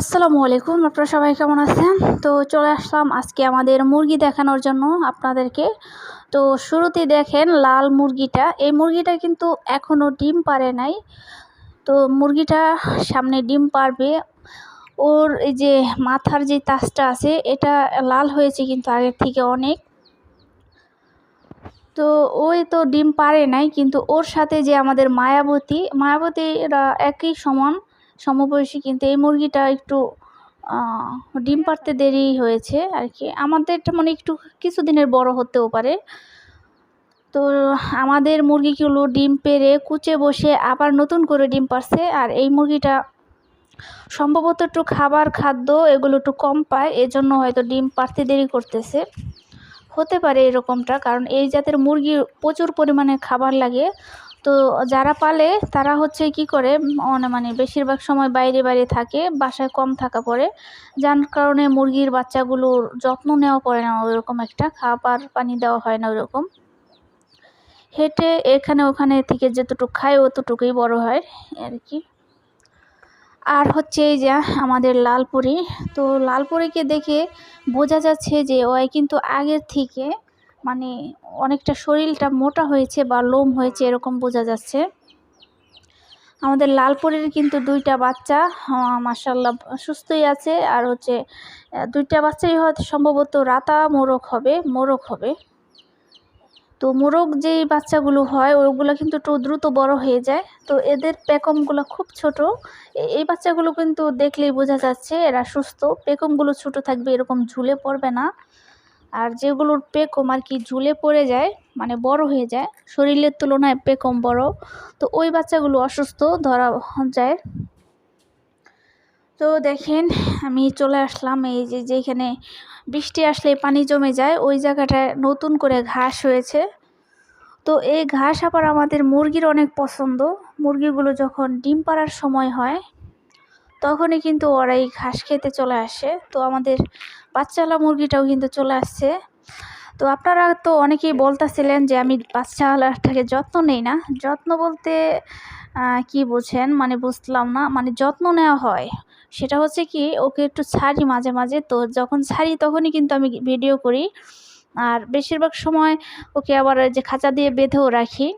আসসালামু আলাইকুম, আপনারা সবাই কেমন আছেন? তো চলে আসলাম আজকে আমাদের মুরগি দেখানোর জন্য আপনাদেরকে। তো শুরুতেই দেখেন লাল মুরগিটা। এই মুরগিটা কিন্তু এখনও ডিম পারে নাই। তো মুরগিটা সামনে ডিম পারবে। ওর এই যে মাথার যে তাসটা আছে, এটা লাল হয়েছে কিন্তু আগের থেকে অনেক। তো ওই তো ডিম পারে নাই, কিন্তু ওর সাথে যে আমাদের মায়াবতী, মায়াবতীরা একই সমান। সমবয়সী কিন্তু এই মুরগিটা একটু ডিম পাড়তে দেরি হয়েছে আর কি আমাদেরটা মানে একটু কিছুদিনের বড় হতেও পারে। তো আমাদের মুরগিগুলো ডিম পেড়ে কুচে বসে আবার নতুন করে ডিম পারছে আর এই মুরগিটা সম্ভবত একটু খাবার, খাদ্য এগুলো একটু কম পায়, এজন্য হয়তো ডিম পারতে দেরি করতেছে। হতে পারে এরকমটা, কারণ এই জাতের মুরগি প্রচুর পরিমাণে খাবার লাগে। তো যারা পালে তারা হচ্ছে কি করে মানে বেশিরভাগ সময় বাইরে বাইরে থাকে, বাসায় কম থাকা পড়ে। যার কারণে মুরগির বাচ্চাগুলোর যত্ন নেওয়া পড়ে না ওইরকম একটা খাবার পানি দেওয়া হয় না ওইরকম হেঁটে এখানে ওখানে থেকে যতটুকু খায় অতটুকুই বড় হয়, আর কি। আর হচ্ছে এই যে আমাদের লালপুরি, তো লালপুরিকে দেখে বোঝা যাচ্ছে যে ওই কিন্তু আগের থেকে মানে অনেকটা শরীরটা মোটা হয়েছে বা লোম হয়েছে এরকম বোঝা যাচ্ছে। আমাদের লালপুরের কিন্তু দুইটা বাচ্চা মাসাল্লাহ সুস্থই আছে। আর হচ্ছে দুইটা বাচ্চাই হয়তো সম্ভবত রাতা মোরগ হবে মোরগ হবে। তো মোরগ যেই বাচ্চাগুলো হয়, ওগুলো কিন্তু একটু দ্রুত বড় হয়ে যায়। তো এদের পেকমগুলো খুব ছোট। এই বাচ্চাগুলো কিন্তু দেখলেই বোঝা যাচ্ছে এরা সুস্থ। পেকমগুলো ছোট থাকবে, এরকম ঝুলে পড়বে না। আর যেগুলোর পেকম আর কি ঝুলে পড়ে যায় মানে বড় হয়ে যায়, শরীরের তুলনায় পেকম বড়, তো ওই বাচ্চাগুলো অসুস্থ ধরা যায়। তো দেখেন, আমি চলে আসলাম এই যে যেখানে বৃষ্টি আসলে পানি জমে যায়, ওই জায়গাটায় নতুন করে ঘাস হয়েছে। তো এই ঘাস আবার আমাদের মুরগির অনেক পছন্দ। মুরগিগুলো যখন ডিম পাড়ার সময় হয় তখনই কিন্তু ওরা এই ঘাস খেতে চলে আসে। তো আমাদের বাচ্চাওয়ালা মুরগিটাও কিন্তু চলে আসছে। তো আপনারা তো অনেকেই বলতেছিলেন যে আমি বাচ্চাওয়ালাটাকে যত্ন নেই না। যত্ন বলতে কি বোঝেন? মানে বুঝলাম না। মানে যত্ন নেওয়া হয়। সেটা হচ্ছে কি, ওকে একটু ছাড়ি মাঝে মাঝে। তো যখন ছাড়ি তখনই কিন্তু আমি ভিডিও করি। আর বেশিরভাগ সময় ওকে আবার যে খাঁচা দিয়ে বেঁধেও রাখি।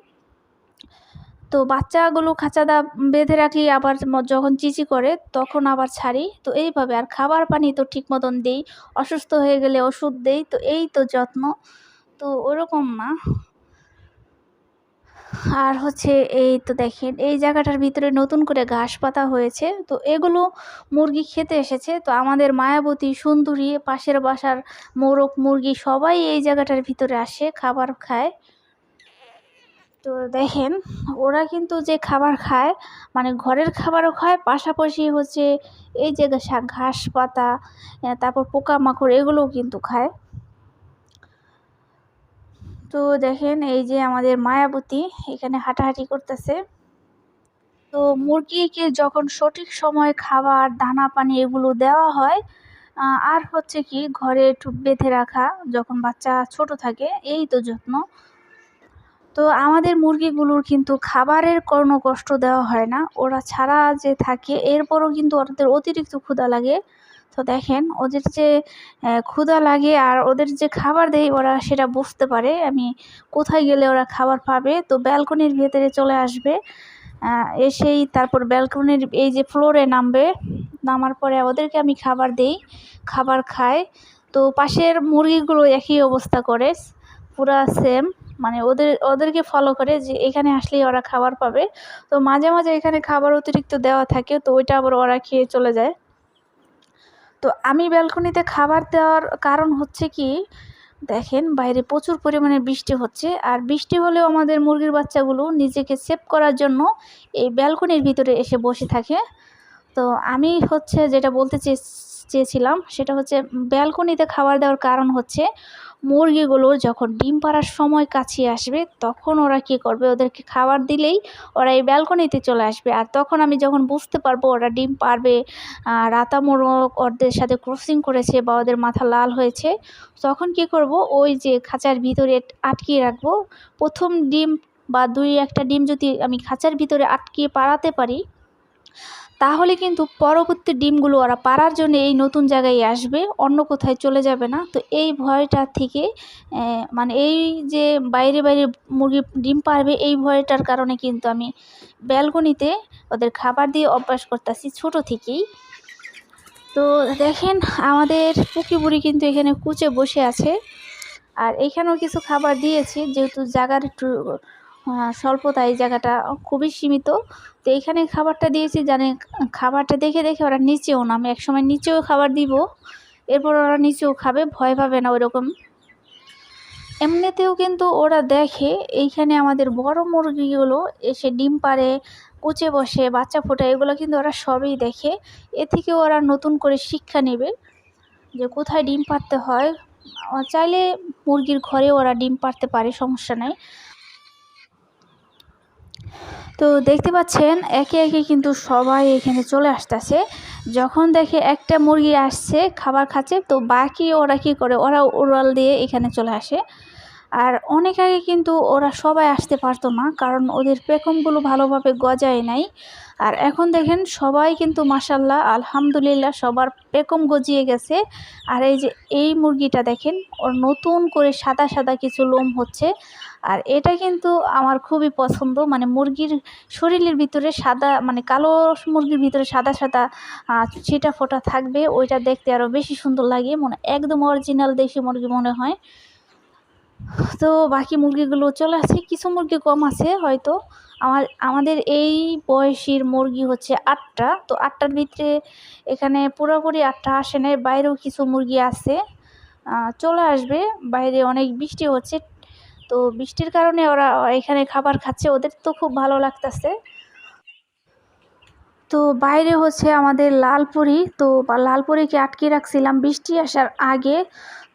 তো বাচ্চাগুলো খাঁচাদা বেঁধে রাখি, আবার যখন চিচি করে তখন আবার ছাড়ি। তো এইভাবে আর খাবার পানি তো ঠিক মতন দিই, অসুস্থ হয়ে গেলে ওষুধ দেই, তো এই তো যত্ন। তো ওরকম না। আর হচ্ছে এই তো দেখেন, এই জায়গাটার ভিতরে নতুন করে ঘাস পাতা হয়েছে। তো এগুলো মুরগি খেতে এসেছে। তো আমাদের মায়াবতী, সুন্দরী, পাশের বাসার মোরগ মুরগি সবাই এই জায়গাটার ভিতরে আসে, খাবার খায়। তো দেখেন, ওরা কিন্তু যে খাবার খায় মানে ঘরের খাবারও খায়, পাশাপাশি হচ্ছে এই যে ঘাস পাতা তারপর পোকামাকড় এগুলোও কিন্তু খায়। তো দেখেন এই যে আমাদের মায়াবতী এখানে হাঁটাহাঁটি করতেছে। তো মুরগিকে যখন সঠিক সময় খাবার, দানা, পানি এগুলো দেওয়া হয় আর হচ্ছে কি ঘরে একটু বেঁধে রাখা, যখন বাচ্চা ছোট থাকে, এই তো যত্ন। তো আমাদের মুরগিগুলোর কিন্তু খাবারের কোনো কষ্ট দেওয়া হয় না। ওরা ছাড়া যে থাকে, এরপরও কিন্তু ওদের অতিরিক্ত ক্ষুধা লাগে। তো দেখেন, ওদের যে ক্ষুধা লাগে আর ওদের যে খাবার দেয়, ওরা সেটা বুঝতে পারে। আমি কোথায় গেলে ওরা খাবার পাবে? তো ব্যালকনির ভেতরে চলে আসবে। এসেই তারপর ব্যালকনির এই যে ফ্লোরে নামবে। নামার পরে ওদেরকে আমি খাবার দেই, খাবার খায় তো পাশের মুরগিগুলো একই অবস্থা করে। পুরা সেম। মানে ওদের, ওদেরকে ফলো করে যে এখানে আসলেই ওরা খাবার পাবে। তো মাঝে মাঝে এখানে খাবার অতিরিক্ত দেওয়া থাকে, তো ওইটা আবার ওরা খেয়ে চলে যায়। তো আমি ব্যালকনিতে খাবার দেওয়ার কারণ হচ্ছে কি, দেখেন বাইরে প্রচুর পরিমাণে বৃষ্টি হচ্ছে, আর বৃষ্টি হলেও আমাদের মুরগির বাচ্চাগুলো নিজেকে সেভ করার জন্য এই ব্যালকনির ভিতরে এসে বসে থাকে। তো আমি হচ্ছে যেটা বলতে চেয়েছিলাম সেটা হচ্ছে ব্যালকনিতে খাবার দেওয়ার কারণ হচ্ছে মুরগিগুলো যখন ডিম পাড়ার সময় কাছে আসবে তখন ওরা কী করবে? ওদেরকে খাবার দিলেই ওরা এই ব্যালকনিতে চলে আসবে। আর তখন আমি যখন বুঝতে পারব ওরা ডিম পারবে রাতা মোরগ ওদের সাথে ক্রসিং করেছে বা ওদের মাথা লাল হয়েছে, তখন কি করব? ওই যে খাঁচার ভিতরে আটকিয়ে রাখব। প্রথম ডিম বা দুই একটা ডিম যদি আমি খাঁচার ভিতরে আটকিয়ে পাড়াতে পারি তাহলে কিন্তু পরবর্তী ডিমগুলো ওরা পাড়ার জন্য এই নতুন জায়গায় আসবে, অন্য কোথায় চলে যাবে না। তো এই ভয়টা থেকে মানে এই যে বাইরে বাইরে মুরগি ডিম পারবে এই ভয়টার কারণে কিন্তু আমি ব্যালকনিতে ওদের খাবার দিয়ে অভ্যাস করতেছি ছোট থেকেই। তো দেখেন আমাদের পুকি বুড়ি কিন্তু এখানে কুচে বসে আছে। আর এখানেও কিছু খাবার দিয়েছি, যেহেতু জায়গার একটু স্বল্পতা এই জায়গাটা খুবই সীমিত। তো এইখানে খাবারটা দিয়েছি, জানে খাবারটা দেখে দেখে ওরা নিচেও নামে। একসময় নিচেও খাবার দিব, এরপর ওরা নিচেও খাবে, ভয় পাবে না ওরকম এমনিতেও কিন্তু ওরা দেখে, এইখানে আমাদের বড় মুরগিগুলো এসে ডিম পারে কুচে বসে, বাচ্চা ফোটায়, এগুলো কিন্তু ওরা সবই দেখে। এ থেকে ওরা নতুন করে শিক্ষা নেবে যে কোথায় ডিম পারতে হয়। চাইলে মুরগির ঘরে ওরা ডিম পারতে পারে, সমস্যা নেই। তো দেখতে পাচ্ছেন, একে একে কিন্তু সবাই এখানে চলে আসতেছে। যখন দেখে একটা মুরগি আসছে, খাবার খাচ্ছে, তো বাকি ওরা কি করে? ওরা উড়াল দিয়ে এখানে চলে আসে। আর অনেক আগে কিন্তু ওরা সবাই আসতে পারতো না, কারণ ওদের পেখমগুলো ভালোভাবে গজায় নাই। আর এখন দেখেন সবাই কিন্তু মাসাল্লাহ আলহামদুলিল্লাহ সবার পেকম গজিয়ে গেছে। আর এই যে এই মুরগিটা দেখেন, ওর নতুন করে সাদা সাদা কিছু লোম হচ্ছে। আর এটা কিন্তু আমার খুবই পছন্দ মানে মুরগির শরীরের ভিতরে সাদা মানে কালো মুরগির ভিতরে সাদা সাদা ছিটা ফোটা থাকবে। ওইটা দেখতে আরও বেশি সুন্দর লাগে, মনে একদম অরিজিনাল দেশি মুরগি মনে হয়। তো বাকি মুরগিগুলো চলে আসে। কিছু মুরগি কম আছে হয়তো। আমার, আমাদের এই বয়সীর মুরগি হচ্ছে আটটা। তো আটটার ভিতরে এখানে পুরোপুরি আটটা আসে নাই। বাইরেও কিছু মুরগি আছে। চলে আসবে। বাইরে অনেক বৃষ্টি হচ্ছে। তো বৃষ্টির কারণে ওরা এখানে খাবার খাচ্ছে। ওদের তো খুব ভালো লাগতেছে। তো বাইরে হচ্ছে আমাদের লালপুরি। তো লালপুরিকে আটকে রাখছিলাম। বৃষ্টি আসার আগে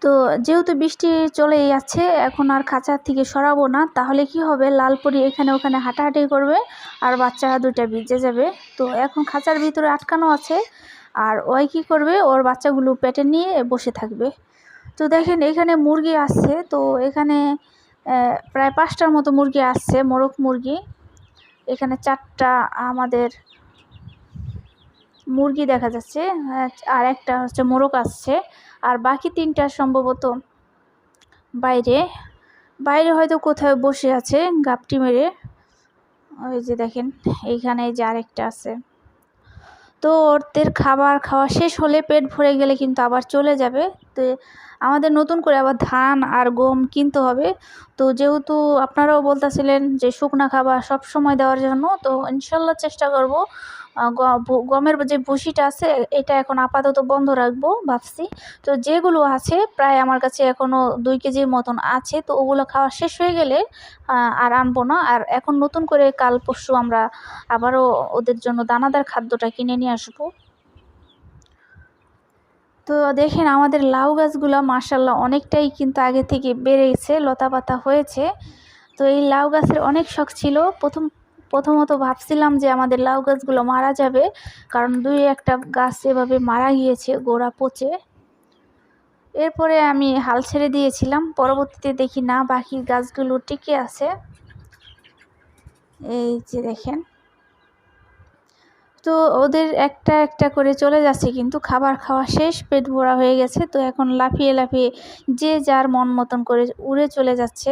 তো যেহেতু বৃষ্টি চলে যাচ্ছে, এখন আর খাঁচার থেকে সরাবো না, তাহলে কি হবে? লালপুরি এখানে ওখানে হাঁটাহাঁটি করবে আর বাচ্চা দুইটা ভিজে যাবে। তো এখন খাঁচার ভিতরে আটকানো আছে, আর ওই কি করবে? ওর বাচ্চাগুলো পেটে নিয়ে বসে থাকবে। তো দেখেন এখানে মুরগি আসছে, তো এখানে প্রায় পাঁচটার মতো মুরগি আসছে, মোরগ মুরগি। এখানে চারটা আমাদের মুরগি দেখা যাচ্ছে আর একটা হচ্ছে মোরগ আসছে, আর বাকি তিনটা সম্ভবত বাইরে। বাইরে হয়তো কোথাও বসে আছে, গাপটি মেরে। ওই যে দেখেন, এইখানে যে আরেকটা আছে। তো ওদের খাবার খাওয়া শেষ হলে পেট ভরে গেলে কিন্তু আবার চলে যাবে। তো আমাদের নতুন করে আবার ধান আর গম কিনতে হবে। তো যেহেতু আপনারাও বলতেছিলেন যে শুকনা খাবার সব সময় দেওয়ার জন্য, তো ইনশাল্লাহ চেষ্টা করব গমের যে ভুসিটা আছে, এটা এখন আপাতত বন্ধ রাখব ভাবছি। তো যেগুলো আছে, প্রায় আমার কাছে এখনও দুই কেজির মতন আছে, তো ওগুলো খাওয়া শেষ হয়ে গেলে আর আনব না। আর এখন নতুন করে কাল পরশু আমরা আবারও ওদের জন্য দানাদার খাদ্যটা কিনে নিয়ে আসব। তো দেখেন, আমাদের লাউ গাছগুলো মার্শাল্লাহ অনেকটাই কিন্তু আগে থেকে বেড়েছে লতা পাতা হয়েছে। তো এই লাউ গাছের অনেক শখ ছিল। প্রথম প্রথমত ভাবছিলাম যে আমাদের লাউ গাছগুলো মারা যাবে, কারণ দুই একটা গাছ এভাবে মারা গিয়েছে, গোড়া পচে। এরপরে আমি হাল ছেড়ে দিয়েছিলাম, পরবর্তীতে দেখি না, বাকি গাছগুলো টিকে আছে। এই যে দেখেন। তো ওদের একটা একটা করে চলে যাচ্ছে, কিন্তু খাবার খাওয়া শেষ, পেট ভরা হয়ে গেছে। তো এখন লাফিয়ে লাফিয়ে যে যার মন মতন করে উড়ে চলে যাচ্ছে।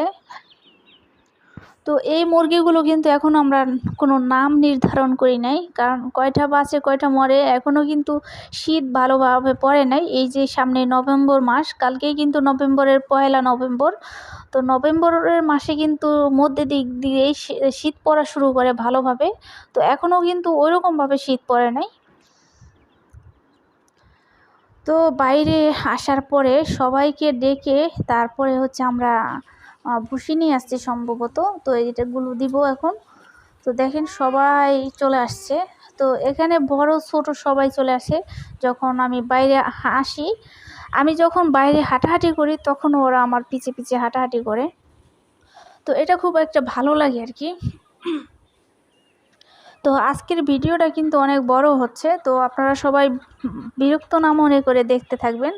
তো এই মুরগিগুলো কিন্তু এখন আমরা কোনো নাম নির্ধারণ করি নাই, কারণ কয়টা বাঁচে, কয়টা মরে, এখনও কিন্তু শীত ভালোভাবে পড়ে নাই। এই যে সামনে নভেম্বর মাস, কালকেই কিন্তু নভেম্বরের পয়লা নভেম্বর। তো নভেম্বরের মাসে কিন্তু মধ্যে দিক দিয়েই শীত পড়া শুরু করে ভালোভাবে। তো এখনও কিন্তু ওইরকমভাবে শীত পড়ে নাই। তো বাইরে আসার পরে সবাইকে ডেকে তারপরে হচ্ছে আমরা ভুসি নিয়ে আসছে সম্ভবত। তো এইটাগুলো দিব এখন। তো দেখেন সবাই চলে আসছে। তো এখানে বড় ছোট সবাই চলে আসে যখন আমি বাইরে আসি। আমি যখন বাইরে হাঁটাহাঁটি করি তখন ওরা আমার পিছে পিছে হাঁটাহাঁটি করে। তো এটা খুব একটা ভালো লাগে আর কি। তো আজকের ভিডিওটা কিন্তু অনেক বড় হচ্ছে। তো আপনারা সবাই বিরক্ত না মনে করে দেখতে থাকবেন।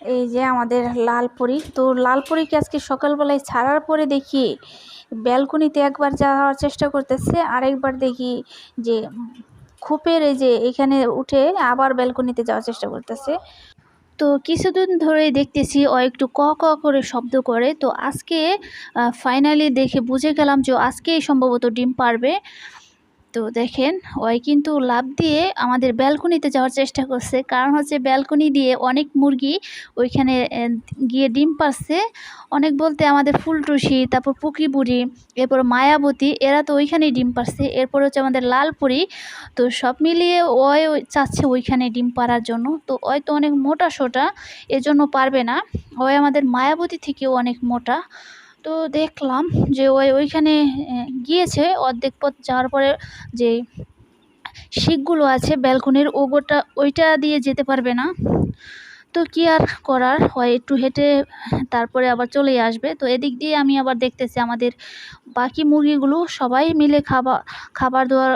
এই যে আমাদের লালপুরি। তো লালপুরিকে আজকে সকালবেলায় ছাড়ার পরে দেখি ব্যালকনিতে একবার যাওয়ার চেষ্টা করতেছে, আরেকবার দেখি যে খোপের এই যে এখানে উঠে আবার ব্যালকনিতে যাওয়ার চেষ্টা করতেছে। তো কিছুদিন ধরেই দেখতেছি ও একটু ক ক করে শব্দ করে। তো আজকে ফাইনালি দেখে বুঝে গেলাম যে আজকেই সম্ভবত ডিম পারবে। তো দেখেন, ওই কিন্তু লাভ দিয়ে আমাদের ব্যালকনিতে যাওয়ার চেষ্টা করছে। কারণ হচ্ছে ব্যালকনি দিয়ে অনেক মুরগি ওইখানে গিয়ে ডিম পারছে অনেক বলতে আমাদের ফুলটুসি, তারপর পুকিবুড়ি, এরপর মায়াবতী, এরা তো ওইখানেই ডিম পারছে এরপর হচ্ছে আমাদের লালপুরি, তো সব মিলিয়ে ওই চাচ্ছে ওইখানে ডিম পাড়ার জন্য। তো ওই তো অনেক মোটা সোটা, এজন্য পারবে না। ওই আমাদের মায়াবতী থেকেও অনেক মোটা। তো দেখলাম যে ওই ওইখানে গিয়েছে অর্ধেক পথ যাওয়ার পরে যে শিকগুলো আছে ব্যালকনির, ওগোটা, ওইটা দিয়ে যেতে পারবে না। তো কি আর করার? হয় একটু হেঁটে তারপরে আবার চলে আসবে। তো এদিক দিয়ে আমি আবার দেখতেছি আমাদের বাকি মুরগিগুলো সবাই মিলে খাবার খাবার দাবার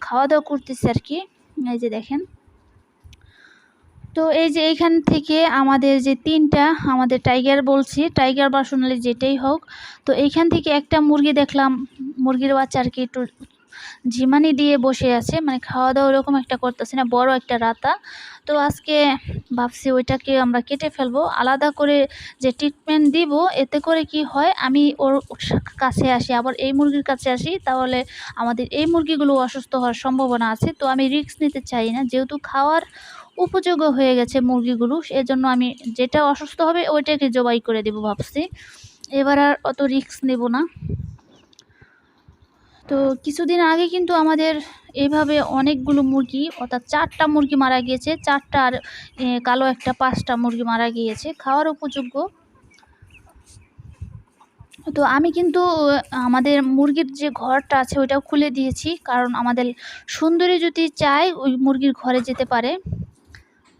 খাওয়া দাওয়া করতেছে আর কি। এই যে দেখেন। তো এই যে এইখান থেকে আমাদের যে তিনটা, আমাদের টাইগার বলছি টাইগার বা সোনালি যেটাই হোক, তো এইখান থেকে একটা মুরগি দেখলাম, মুরগির বাচ্চা আর কি একটু ঝিমানি দিয়ে বসে আছে মানে খাওয়া দাওয়া ওরকম একটা করতেছে না, বড় একটা রাতা। তো আজকে ভাবছি ওইটাকে আমরা কেটে ফেলব। আলাদা করে যে ট্রিটমেন্ট দিব, এতে করে কি হয়, আমি ওর কাছে আসি, আবার এই মুরগির কাছে আসি, তাহলে আমাদের এই মুরগিগুলো অসুস্থ হওয়ার সম্ভাবনা আছে। তো আমি রিস্ক নিতে চাই না, যেহেতু খাওয়ার উপযোগ্য হয়ে গেছে মুরগিগুলো, এজন্য আমি যেটা অসুস্থ হবে, ওইটাকে জবাই করে দেবো ভাবছি। এবার আর অত রিস্ক নেব না। তো কিছুদিন আগে কিন্তু আমাদের এইভাবে অনেকগুলো মুরগি, অর্থাৎ চারটা মুরগি মারা গিয়েছে। চারটা আর কালো একটা পাঁচটা মুরগি মারা গিয়েছে। খাওয়ার উপযোগ্য। তো আমি কিন্তু আমাদের মুরগির যে ঘরটা আছে ওইটাও খুলে দিয়েছি। কারণ আমাদের সুন্দরী যদি চায়, ওই মুরগির ঘরে যেতে পারে।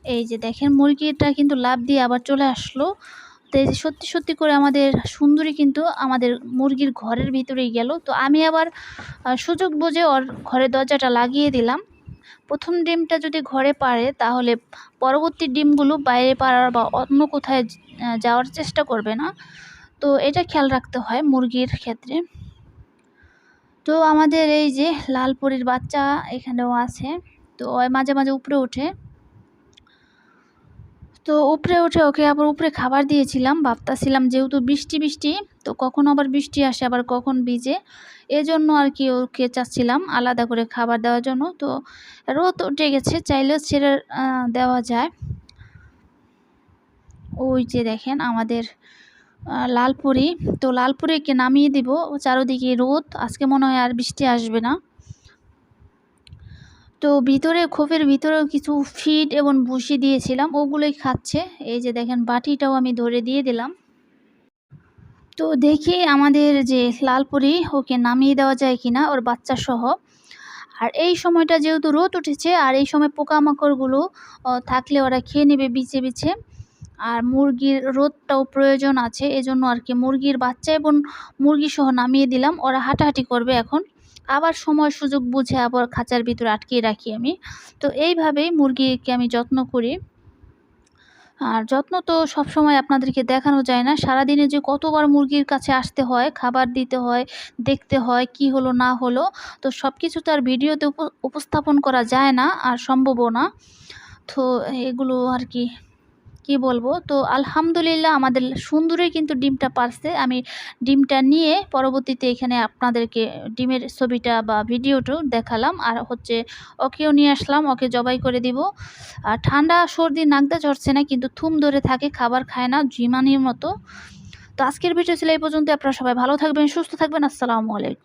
এই যে দেখেন, মুরগিটা কিন্তু লাভ দিয়ে আবার চলে আসলো। তো এই যে সত্যি সত্যি করে আমাদের সুন্দরী কিন্তু আমাদের মুরগির ঘরের ভিতরেই গেল। তো আমি আবার সুযোগ বুঝে ওর ঘরের দরজাটা লাগিয়ে দিলাম। প্রথম ডিমটা যদি ঘরে পারে, তাহলে পরবর্তী ডিমগুলো বাইরে পাড়ার বা অন্য কোথায় যাওয়ার চেষ্টা করবে না। তো এটা খেয়াল রাখতে হয় মুরগির ক্ষেত্রে। তো আমাদের এই যে লালপুরির বাচ্চা এখানেও আছে। তো মাঝে মাঝে উপরে ওঠে। তো উপরে উঠে ওকে আবার উপরে খাবার দিয়েছিলাম। ভাবতাছিলাম যেহেতু বৃষ্টি বৃষ্টি, তো কখন আবার বৃষ্টি আসে, আবার কখন ভিজে। এজন্য আর কি ওকে চাচ্ছিলাম আলাদা করে খাবার দেওয়ার জন্য। তো রোদ উঠে গেছে, চাইলেও ছেড়ে দেওয়া যায়। ওই যে দেখেন আমাদের লালপুরি। তো লালপুরিকে নামিয়ে দিব। চারোদিকে রোদ, আজকে মনে হয় আর বৃষ্টি আসবে না। তো ভিতরে খোপের ভিতরেও কিছু ফিড এবং ভুসি দিয়েছিলাম, ওগুলোই খাচ্ছে। এই যে দেখেন, বাটিটাও আমি ধরে দিয়ে দিলাম। তো দেখি আমাদের যে লালপুরি, ওকে নামিয়ে দেওয়া যায় কিনা, ওর বাচ্চা সহ আর এই সময়টা যেহেতু রোদ উঠেছে, আর এই সময় পোকামাকড়গুলো থাকলে ওরা খেয়ে নেবে বিছে বিছে। আর মুরগির রোদটাও প্রয়োজন আছে, এজন্য আর কি মুরগির বাচ্চা এবং মুরগি সহ নামিয়ে দিলাম। ওরা হাঁটাহাঁটি করবে এখন। আবার সময় সুযোগ বুঝে আবার খাঁচার ভিতরে আটকিয়ে রাখি আমি। তো এইভাবেই মুরগিকে আমি যত্ন করি। আর যত্ন তো সব সময় আপনাদেরকে দেখানো যায় না। সারাদিনে যে কতবার মুরগির কাছে আসতে হয়, খাবার দিতে হয়, দেখতে হয়, কি হলো, না হলো, তো সব কিছু তো আর ভিডিওতে উপস্থাপন করা যায় না আর সম্ভবও না। তো এগুলো আর কি কি বলব? তো আলহামদুলিল্লাহ আমাদের সুন্দরই কিন্তু ডিমটা পারছে। আমি ডিমটা নিয়ে পরবর্তীতে এখানে আপনাদেরকে ডিমের ছবিটা বা ভিডিওটাও দেখালাম। আর হচ্ছে ওকেও নিয়ে আসলাম, ওকে জবাই করে দিব। আর ঠান্ডা সর্দি নাকদা চড়ছে না, কিন্তু থুম ধরে থাকে, খাবার খায় না ঝিমানির মতো। তো আজকের ভিডিও ছিল এই পর্যন্ত আপনারা সবাই ভালো থাকবেন, সুস্থ থাকবেন। আসসালামু আলাইকুম।